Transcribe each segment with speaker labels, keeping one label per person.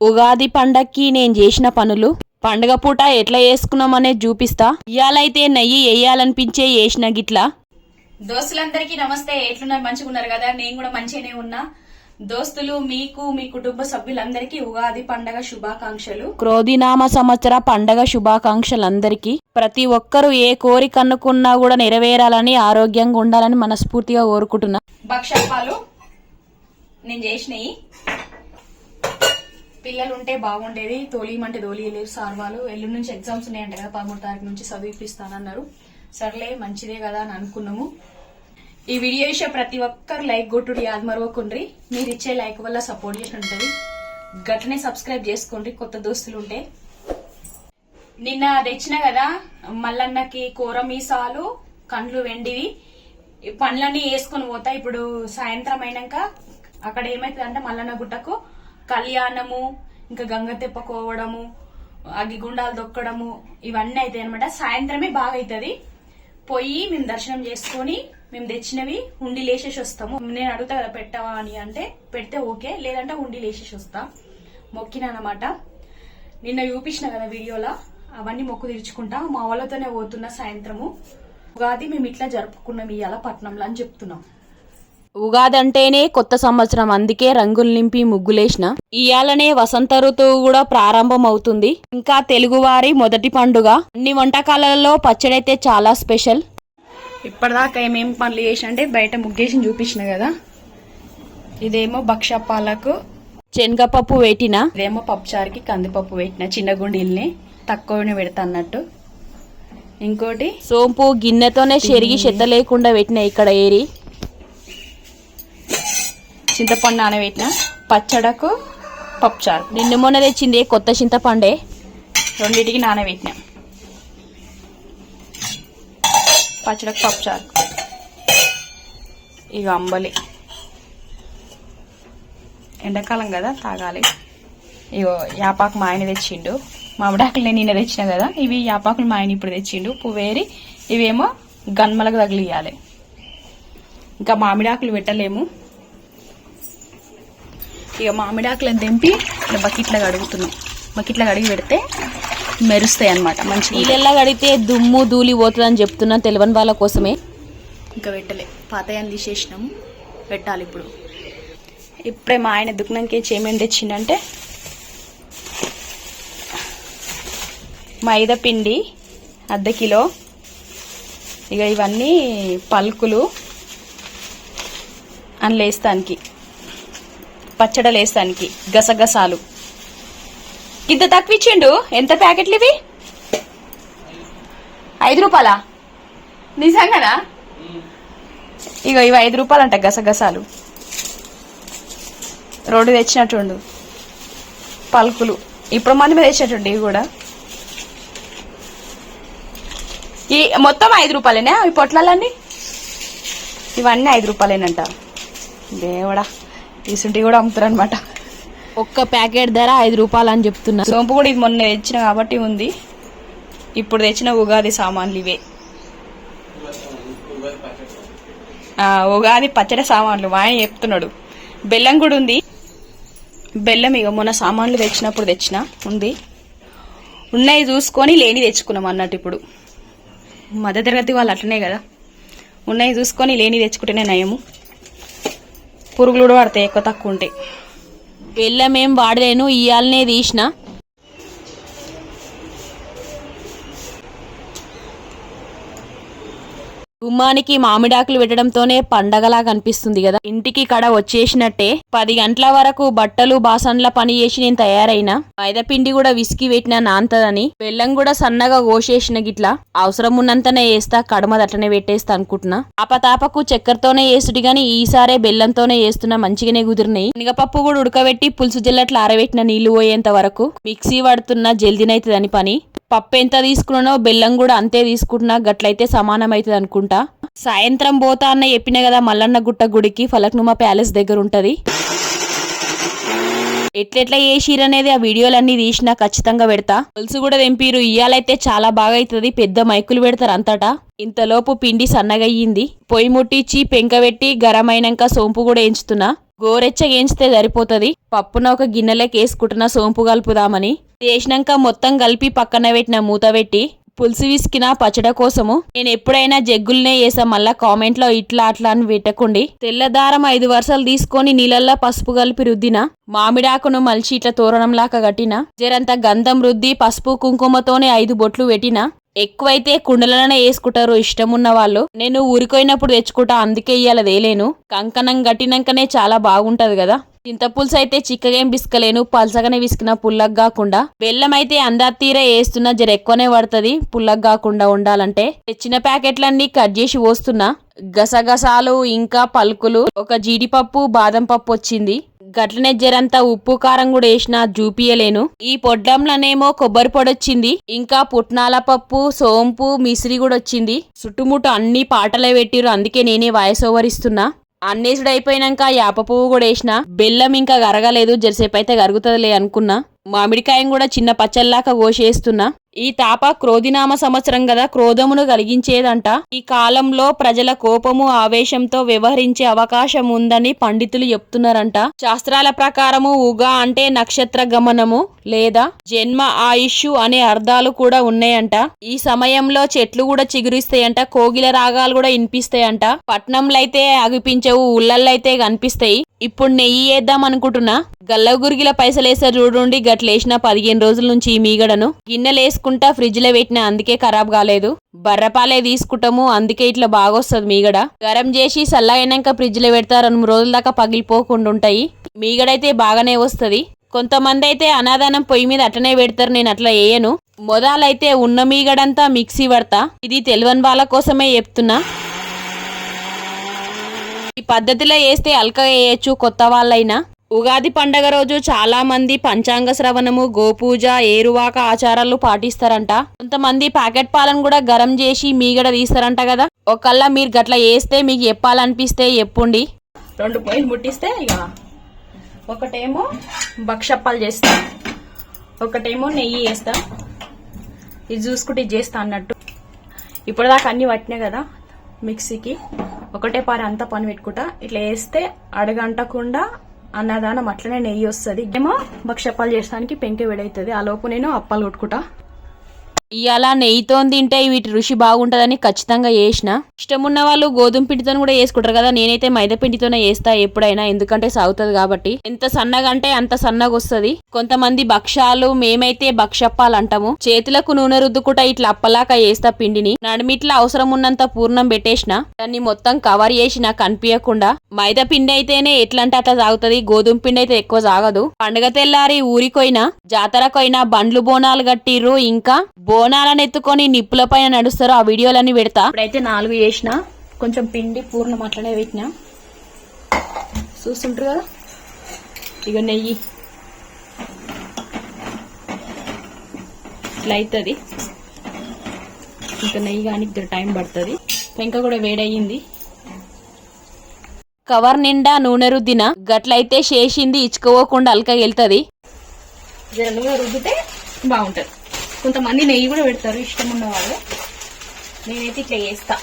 Speaker 1: ఉగాది పండక్కి నేను చేసిన పనులు? పండగ పూట ఎట్లా చేసుకున్నామనేది చూపిస్తా. ఇయాలైతే నెయ్యి వేయాలనిపించే వేసిన గిట్లా.
Speaker 2: దోస్తులందరికీ నమస్తే. ఎట్లున్నారు? మంచిగా ఉన్నారు కదా? నేను కూడా మంచిగానే ఉన్నా. దోస్తులు మీకు మీ కుటుంబ సభ్యులందరికీ ఉగాది పండగ శుభాకాంక్షలు.
Speaker 1: క్రోధినామ సంవత్సర పండగ శుభాకాంక్షలు అందరికీ ప్రతి ఒక్కరూ ఏ కోరిక అనుకున్నా కూడా నెరవేరాలని ఆరోగ్యంగా ఉండాలని మనస్ఫూర్తిగా కోరుకుంటున్నా.
Speaker 2: భక్షాపాలు నేను చేసినవి. పిల్లలు ఉంటే బాగుండేది. తోలిమంటే తోలియలేరు సార్ వాళ్ళు. ఎల్లుండి నుంచి ఎగ్జామ్స్ ఉన్నాయంట కదా పదమూడు తారీఖు నుంచి చదివిపిస్తానన్నారు. సర్లే మంచిదే కదా అని అనుకున్నాము. ఈ వీడియో చేసే ప్రతి ఒక్కరు లైక్ కొట్టుడు యాద్ మరవకుండ్రి మీరు ఇచ్చే లైక్ వల్ల సపోర్ట్ చేసి ఉంటుంది. గట్లనే సబ్స్క్రైబ్ చేసుకోండి కొత్త దోస్తులు ఉంటే నిన్న తెచ్చిన కదా మల్లన్నకి కూర మీసాలు కండ్లు వెండివి. పండ్లన్నీ వేసుకొని పోతా. ఇప్పుడు సాయంత్రం అయినాక అక్కడ ఏమైతుంది అంటే మల్లన్న గుట్టకు కళ్యాణము ఇంకా గంగ తెప్పకోవడము అగ్గిగుండాలు దొక్కడము ఇవన్నీ అవుతాయి అనమాట సాయంత్రమే బాగా అవుతుంది పోయి మేము దర్శనం చేసుకొని మేము తెచ్చినవి ఉండి లేచేసి వస్తాము. నేను అడుగుతా కదా పెట్టవా అని అంటే పెడితే ఓకే లేదంటే ఉండి లేచేసి వస్తా. మొక్కినానమాట నిన్న చూపించిన కదా వీడియోలో అవన్నీ మొక్కు తీర్చుకుంటా మా వాళ్ళతోనే పోతున్నా సాయంత్రము. ఉగాది మేము ఇట్లా జరుపుకున్నాం ఇవాళ పట్నంలో అని చెప్తున్నాం.
Speaker 1: ఉగాది అంటేనే కొత్త సంవత్సరం. అందుకే రంగులు నింపి ముగ్గులేసిన. ఇయాలనే వసంత ఋతువు కూడా ప్రారంభం అవుతుంది ఇంకా తెలుగువారి మొదటి పండుగ. అన్ని వంటకాలలో పచ్చడైతే చాలా స్పెషల్.
Speaker 2: ఇప్పటిదాకా ఏమేం పనులు చేసిన అంటే బయట ముగ్గేసి చూపించిన కదా. ఇదేమో భక్షపాలకు
Speaker 1: శనగపప్పు వేటిన?
Speaker 2: ఇదేమో పప్పుచారుకి కందిపప్పు పెట్టిన చిన్న గుండీల్ని తక్కువనే పెడతా అన్నట్టు ఇంకోటి?
Speaker 1: సోంపు గిన్నెతోనే చెరిగి చెత్త లేకుండా పెట్టిన ఇక్కడ ఏరి?
Speaker 2: చింతపండు నానబెట్టిన. పచ్చడకు పప్పుచారు.
Speaker 1: నిన్న మొన్న తెచ్చింది కొత్త చింతపండే.
Speaker 2: రెండింటికి నానబెట్టిన. పచ్చడకు పప్పుచారు. ఇక అంబలి. ఎండాకాలం కదా తాగాలి. ఇగో యాపాకు మా ఆయన తెచ్చిండు. మామిడాకులు నేను నిన్న తెచ్చిన కదా ఇవి యాపాకులు మా ఆయన ఇప్పుడు తెచ్చిండు. పువ్వేరి ఇవేమో గన్మలకు తగిలియాలి. ఇంకా మామిడాకులు పెట్టలేము. ఇక మామిడాకులను తెంపి ఇట్లా బకెట్లో కడుగుతున్నాం బకెట్లో కడిగి పెడితే మెరుస్తాయి అన్నమాట మంచి
Speaker 1: నీళ్ళెల్లా కడిగితే దుమ్ము ధూళి పోతుందని చెప్తున్నా తెలియని వాళ్ళ కోసమే.
Speaker 2: ఇంకా పెట్టలే పాతయాన్ని తీసేసినాము పెట్టాలి ఇప్పుడు. ఇప్పుడే మా ఆయన దుకాణంకి ఏమేమి తెచ్చిండంటే మైదా పిండి అర్ధ కిలో ఇక ఇవన్నీ పలుకులు అని లేస్తానికి పచ్చడలేసానికి గసగసాలు. ఇంత తక్కువ ఇచ్చిండు ఎంత ప్యాకెట్లు ఇవి ఐదు రూపాయలా? నిజంగానా? ఇగో ఇవి ఐదు రూపాయలు అంట గసగసాలు. రోడ్డు తెచ్చినట్టుండు. పలుకులు. ఇప్పుడు మంది మీద తెచ్చినట్టుండు ఇవి కూడా. ఈ మొత్తం ఐదు రూపాయలేనా? ఈ పొట్లాలన్నీ? ఇవన్నీ ఐదు రూపాయలేనంట. దేవుడా. తీసుంటి కూడా అమ్ముతారు అనమాట
Speaker 1: ఒక్క ప్యాకెట్ ధర ఐదు రూపాయలు అని చెప్తున్నా.
Speaker 2: సోంపు కూడా ఇది మొన్న తెచ్చిన కాబట్టి ఉంది. ఇప్పుడు తెచ్చిన ఉగాది సామాన్లు ఇవే. ఉగాది పచ్చడి సామాన్లు మా ఆయన చెప్తున్నాడు. బెల్లం కూడా ఉంది. బెల్లం ఇక మొన్న సామాన్లు తెచ్చినప్పుడు తెచ్చిన ఉంది. ఉన్నాయి చూసుకొని లేని తెచ్చుకున్నాం అన్నట్టు ఇప్పుడు. మధ్యతరగతి వాళ్ళు అట్లనే కదా. ఉన్నాయి చూసుకొని లేని తెచ్చుకుంటేనే నయము. పురుగులు కూడా పడతాయి ఎక్కువ తక్కువ ఉంటాయి.
Speaker 1: బెల్లం ఏం వాడలేను ఇయాలనే తీసిన. గుమ్మానికి మామిడాకులు పెట్టడంతోనే పండగలా కనిపిస్తుంది కదా. ఇంటికి కడ వచ్చేసినట్టే పది గంటల వరకు బట్టలు బాసన్ల పని చేసి నేను తయారైన. మైదాపిండి కూడా విసికి పెట్టిన నాంతదని. బెల్లం కూడా సన్నగా కోసేసిన గిట్లా అవసరం ఉన్నంతనే వేస్తా కడమది అట్లనే పెట్టేస్తా అనుకుంటున్నా. ఆపతాపకు చక్కెరతోనే వేసుడు గాని ఈసారే బెల్లంతోనే వేస్తున్నా మంచిగానే కుదిరినాయి. శనగపప్పు కూడా ఉడకబెట్టి పులుసు జల్లట్లు ఆరబెట్టిన నీళ్ళు పోయేంత వరకు మిక్సీ పడుతున్నా జల్దినైతుందని పని. పప్పు ఎంత తీసుకున్నానో బెల్లం కూడా అంతే తీసుకుంటున్నా. గట్లయితే సమానం అవుతుంది అనుకుంటా. సాయంత్రం పోతా అన్న చెప్పిన కదా మల్లన్న గుట్ట గుడికి ఫలక్నుమా ప్యాలెస్ దగ్గర ఉంటుంది. ఎట్లెట్లా చేసిరనేది ఆ వీడియోలన్నీ తీసినా ఖచ్చితంగా పెడతా. పులుసు కూడా తెంపిరు. ఇయ్యాలైతే చాలా బాగా అవుతుంది పెద్ద మైకులు పెడతారు అంతటా. ఇంతలోపు పిండి సన్నగయ్యింది. పొయ్యి ముట్టించి పెంక పెట్టి గరం అయినాక సోంపు కూడా ఎంచుతున్నా. గోరెచ్చగేంచితే సరిపోతుంది. పప్పున ఒక గిన్నెలోకి వేసుకుంటున్నా సోంపు కలుపుదామని. చేసినాక మొత్తం కలిపి పక్కన పెట్టిన మూత పెట్టి పులుసు విసికిన పచ్చడ కోసము నేను ఎప్పుడైనా జగ్గులనే వేసా మళ్ళా కామెంట్లో ఇట్లా అట్లా అని పెట్టకండి. తెల్లదారం ఐదు వరుసలు తీసుకొని నీళ్ళల్లో పసుపు కలిపి రుద్దిన మామిడాకును మలిచి ఇట్లా తోరణంలాగా కట్టిన జరంత గంధం రుద్ది పసుపు కుంకుమతోనే ఐదు బొట్లు పెట్టిన ఎక్కువైతే కుండలనే వేసుకుంటారు ఇష్టం ఉన్న వాళ్ళు. నేను ఊరికోయినప్పుడు తెచ్చుకుంటా అందుకే ఇయ్యాల వేయలేను కంకణం కట్టినాకనే చాలా బాగుంటది కదా. చింతపులుసు అయితే చిక్కగా ఏం పిసకలేను పలసగానే విసికిన పుల్లగా కాకుండా. బెల్లం అయితే అందాతీర వేస్తున్నా జర ఎక్కువనే పడుతుంది పుల్లగా కాకుండా ఉండాలంటే. తెచ్చిన ప్యాకెట్లన్నీ కట్ చేసి పోస్తున్నా. గసగసాలు ఇంకా పలుకులు. ఒక జీడిపప్పు బాదం పప్పు వచ్చింది. గట్లనే జరంతా ఉప్పు కారం కూడా వేసిన చూపియలేను. ఈ పొడ్లంలోనేమో కొబ్బరి పొడి వచ్చింది. ఇంకా పుట్నాల పప్పు సోంపు మిసిరి కూడా వచ్చింది. చుట్టుముట్టు అన్ని పాటలే పెట్టిరు అందుకే నేనే వాయిస్ ఓవర్ ఇస్తున్నా. అన్నేసుడు అయిపోయినాక యాప పువ్వు కూడా వేసిన. బెల్లం ఇంకా కరగలేదు. జరసేపు అయితే కరుగుతుందిలే అనుకున్నా. మామిడికాయం కూడా చిన్న పచ్చల్లాక కోసేస్తున్నా. ఈ తాప క్రోధినామ సంవత్సరం కదా క్రోధమును కలిగించేదంట. ఈ కాలంలో ప్రజల కోపము ఆవేశంతో వ్యవహరించే అవకాశం ఉందని పండితులు చెప్తున్నారంట. శాస్త్రాల ప్రకారము ఉగా అంటే నక్షత్ర గమనము లేదా జన్మ ఆయుష్ అనే అర్థాలు కూడా ఉన్నాయంట. ఈ సమయంలో చెట్లు కూడా చిగురిస్తాయంట కోగిల రాగాలు కూడా వినిపిస్తాయంట. పట్నంలో అయితే అగిపించవు ఊళ్ళల్లో అయితే కనిపిస్తాయి. ఇప్పుడు నెయ్యి వేద్దాం అనుకుంటున్నా. గల్ల గురిగిల చూడండి గట్లేసిన పదిహేను రోజుల నుంచి ఈ మీగడను. గిన్నెలు వేసుకుంటా ఫ్రిడ్జ్లో పెట్టిన అందుకే ఖరాబ్ కాలేదు. బర్రపాలే తీసుకుంటాము అందుకే ఇట్లా బాగొస్తుంది మీగడ. గరం చేసి చల్లగైనాక ఫ్రిడ్జ్లో పెడతా రెండు మూడు రోజుల దాకా పగిలిపోకుండా ఉంటాయి మీగడైతే బాగానే వస్తది. కొంతమంది అయితే అనాదానం పొయ్యి మీద అట్లనే పెడతారు నేను అట్లా వేయను మొదలైతే ఉన్న మీగడంతా మిక్సీ పడతా. ఇది తెలియని వాళ్ళ కోసమే చెప్తున్నా. ఈ పద్ధతిలో వేస్తే అల్క వేయచ్చు కొత్త వాళ్ళైనా. ఉగాది పండగ రోజు చాలా మంది పంచాంగ శ్రవణము గోపూజ ఏరువాక ఆచారాలు పాటిస్తారంట. కొంతమంది ప్యాకెట్ పాలను కూడా గరం చేసి మీగడ తీస్తారంట కదా. ఒకళ్ళ మీరు గట్ల వేస్తే మీకు చెప్పాలనిపిస్తే ఎప్పుండి
Speaker 2: రెండు పొయ్యిలు ముట్టిస్తే ఇక ఒకటేమో బక్షప్పాలు చేస్తా. ఒకటేమో నెయ్యి వేస్తా. ఇది చూసుకుంటే ఇది చేస్తా అన్నట్టు. ఇప్పటిదాకా అన్ని పట్టినాయి కదా మిక్సీకి. ఒకటే పారి అంతా పని పెట్టుకుంటా. ఇట్లా వేస్తే అడగంటకుండా అన్నదానం అట్లనే నెయ్యి వస్తుంది. ఏమో భక్షపాలు చేసడానికి పెంకె వేడవుతుంది ఆ లోపు నేను అప్పాలు కొట్టుకుంటా.
Speaker 1: ఇలా నెయ్యితో తింటే వీటి రుచి బాగుంటుందని ఖచ్చితంగా వేసిన ఇష్టం ఉన్న వాళ్ళు గోధుమ పిండితో కూడా వేసుకుంటారు కదా నేనైతే మైదా పిండితోనే వేస్తా ఎప్పుడైనా ఎందుకంటే సాగుతుంది కాబట్టి. ఎంత సన్నగా అంటే అంత సన్నగా వస్తుంది కొంతమంది భక్షాలు మేమైతే భక్షప్పాలు అంటాము. చేతులకు నూనె రుద్దుకుంటా ఇట్లా అప్పలాక వేస్తా పిండిని. నడిమిట్లా అవసరం ఉన్నంత పూర్ణం పెట్టేసిన. దాన్ని మొత్తం కవర్ చేసిన కనిపించకుండా మైదా పిండి అయితేనే ఎట్లంటే అట్లా సాగుతుంది. గోధుమ పిండి అయితే ఎక్కువ సాగదు. పండగ తెల్లారి ఊరికోయినా జాతరకోయినా బండ్లు బోనాలు కట్టిర్రు. ఇంకా బోనాలను ఎత్తుకొని నిప్పుల పైన నడుస్తారు ఆ వీడియోలన్నీ పెడతా.
Speaker 2: ఇప్పుడైతే నాలుగు చేసిన. కొంచెం పిండి పూర్ణం అట్లనే పెట్టిన. చూస్తుంటారు కదా? ఇక నెయ్యి. ఇట్లా అవుతుంది ఇంకా నెయ్యి కానీ ఇద్దరు టైం పడుతుంది. పెంక కూడా వేడయ్యింది.
Speaker 1: కవర్ నిండా నూనె రుద్దిన. గట్లయితే చేసింది ఇచ్చుకోకుండా అల్క వెళ్తది
Speaker 2: జర నూనె రుద్దితే బాగుంటుంది. కొంతమంది నెయ్యి కూడా పెడతారు ఇష్టం ఉన్న వాళ్ళు నేనైతే ఇట్లా చేస్తా.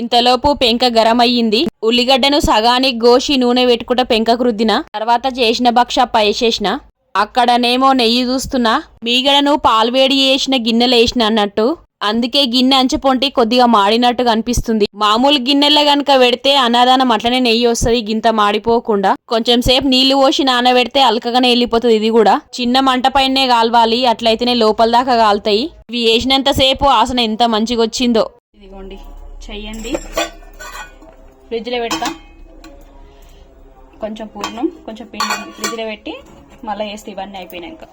Speaker 1: ఇంతలోపు పెంక గరం అయ్యింది ఉల్లిగడ్డను సగానికి గోసి నూనె పెట్టుకుంట పెంకకు రుద్దిన తర్వాత చేసిన బక్షప్ప వేసేసిన అక్కడనేమో నెయ్యి చూస్తున్నా మీగడను పాల్వేడి చేసిన గిన్నెలు వేసిన అన్నట్టు. అందుకే గిన్నె అంచుపొంటి కొద్దిగా మాడినట్టుగా అనిపిస్తుంది మామూలు గిన్నెల్లో గనక పెడితే అనాదానం అట్లనే నెయ్యి వస్తుంది గింత మాడిపోకుండా. కొంచెం సేపు నీళ్ళు పోసి నానబెడితే అల్కగానే వెళ్ళిపోతుంది ఇది కూడా. చిన్న మంట పైనే కాలవాలి అట్లయితేనే లోపల దాకా కాలుతాయి. ఇవి వేసినంత సేపు ఆసన ఎంత మంచిగా వచ్చిందో.
Speaker 2: ఇదిగోండి చెయ్యండి. ఫ్రిడ్జ్లో పెడతా. కొంచెం పూర్ణం కొంచెం పిండి ఫ్రిడ్జ్లో పెట్టి మళ్ళీ వేస్తే ఇవన్నీ అయిపోయినాక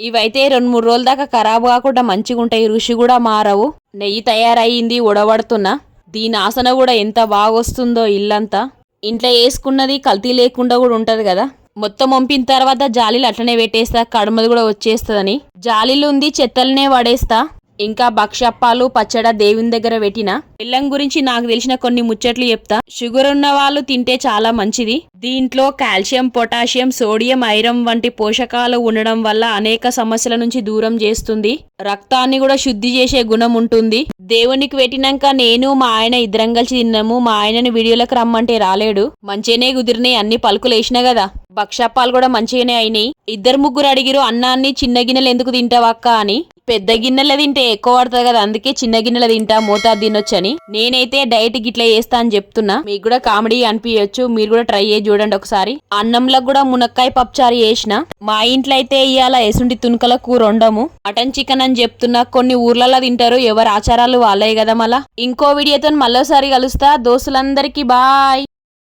Speaker 1: ఇవైతే రెండు మూడు రోజుల దాకా ఖరాబ్ కాకుండా మంచిగా ఉంటాయి. రుచి కూడా మారవు. నెయ్యి తయారయ్యింది ఉడబడుతున్నా దీని ఆసన కూడా ఎంత బాగా వస్తుందో ఇల్లంతా. ఇంట్లో వేసుకున్నది కల్తీ లేకుండా కూడా ఉంటుంది కదా. మొత్తం వంపిన తర్వాత జాలీలు అట్లనే పెట్టేస్తా. కడుమది కూడా వచ్చేస్తుందని. జాలీలు ఉంది చెత్తలనే పడేస్తా. ఇంకా భక్ష్యప్పాలు పచ్చడ దేవుని దగ్గర పెట్టిన? బెల్లం గురించి నాకు తెలిసిన కొన్ని ముచ్చట్లు చెప్తా. షుగర్ ఉన్న వాళ్ళు తింటే చాలా మంచిది. దీంట్లో కాల్షియం పొటాషియం సోడియం ఐరన్ వంటి పోషకాలు ఉండడం వల్ల అనేక సమస్యల నుంచి దూరం చేస్తుంది. రక్తాన్ని కూడా శుద్ధి చేసే గుణం ఉంటుంది. దేవునికి పెట్టినాక నేను మా ఆయన ఇద్దరం కలిసి తిన్నాము. మా ఆయనని వీడియోలకు రమ్మంటే రాలేడు. మంచిగానే కుదిరినాయి అన్ని పలుకులు వేసినా కదా. భక్షాపాలు కూడా మంచిగానే అయినాయి. ఇద్దరు ముగ్గురు అడిగిరు అన్నాన్ని చిన్న గిన్నెలు ఎందుకు తింటావక్క అని. పెద్ద గిన్నెలు తింటే ఎక్కువ పడుతుంది కదా అందుకే చిన్న గిన్నెలు తింటా మోతాదు తినొచ్చని నేనైతే డైట్ గిట్లా చేస్తా అని చెప్తున్నా. మీకు కూడా కామెడీ అనిపించచ్చు మీరు కూడా ట్రై చేసి చూడండి ఒకసారి. అన్నంలో కూడా మునక్కాయ పప్పుచారు చేసిన. మా ఇంట్లో అయితే ఇవాళ ఎసుంటి తునకల కూర వండము. మటన్ చికెన్ అని చెప్తున్నా కొన్ని ఊర్లలో తింటారు ఎవరి ఆచారాలు వాళ్ళే కదా మళ్ళా. ఇంకో వీడియోతో మళ్ళోసారి కలుస్తా. దోస్తులందరికీ బాయ్.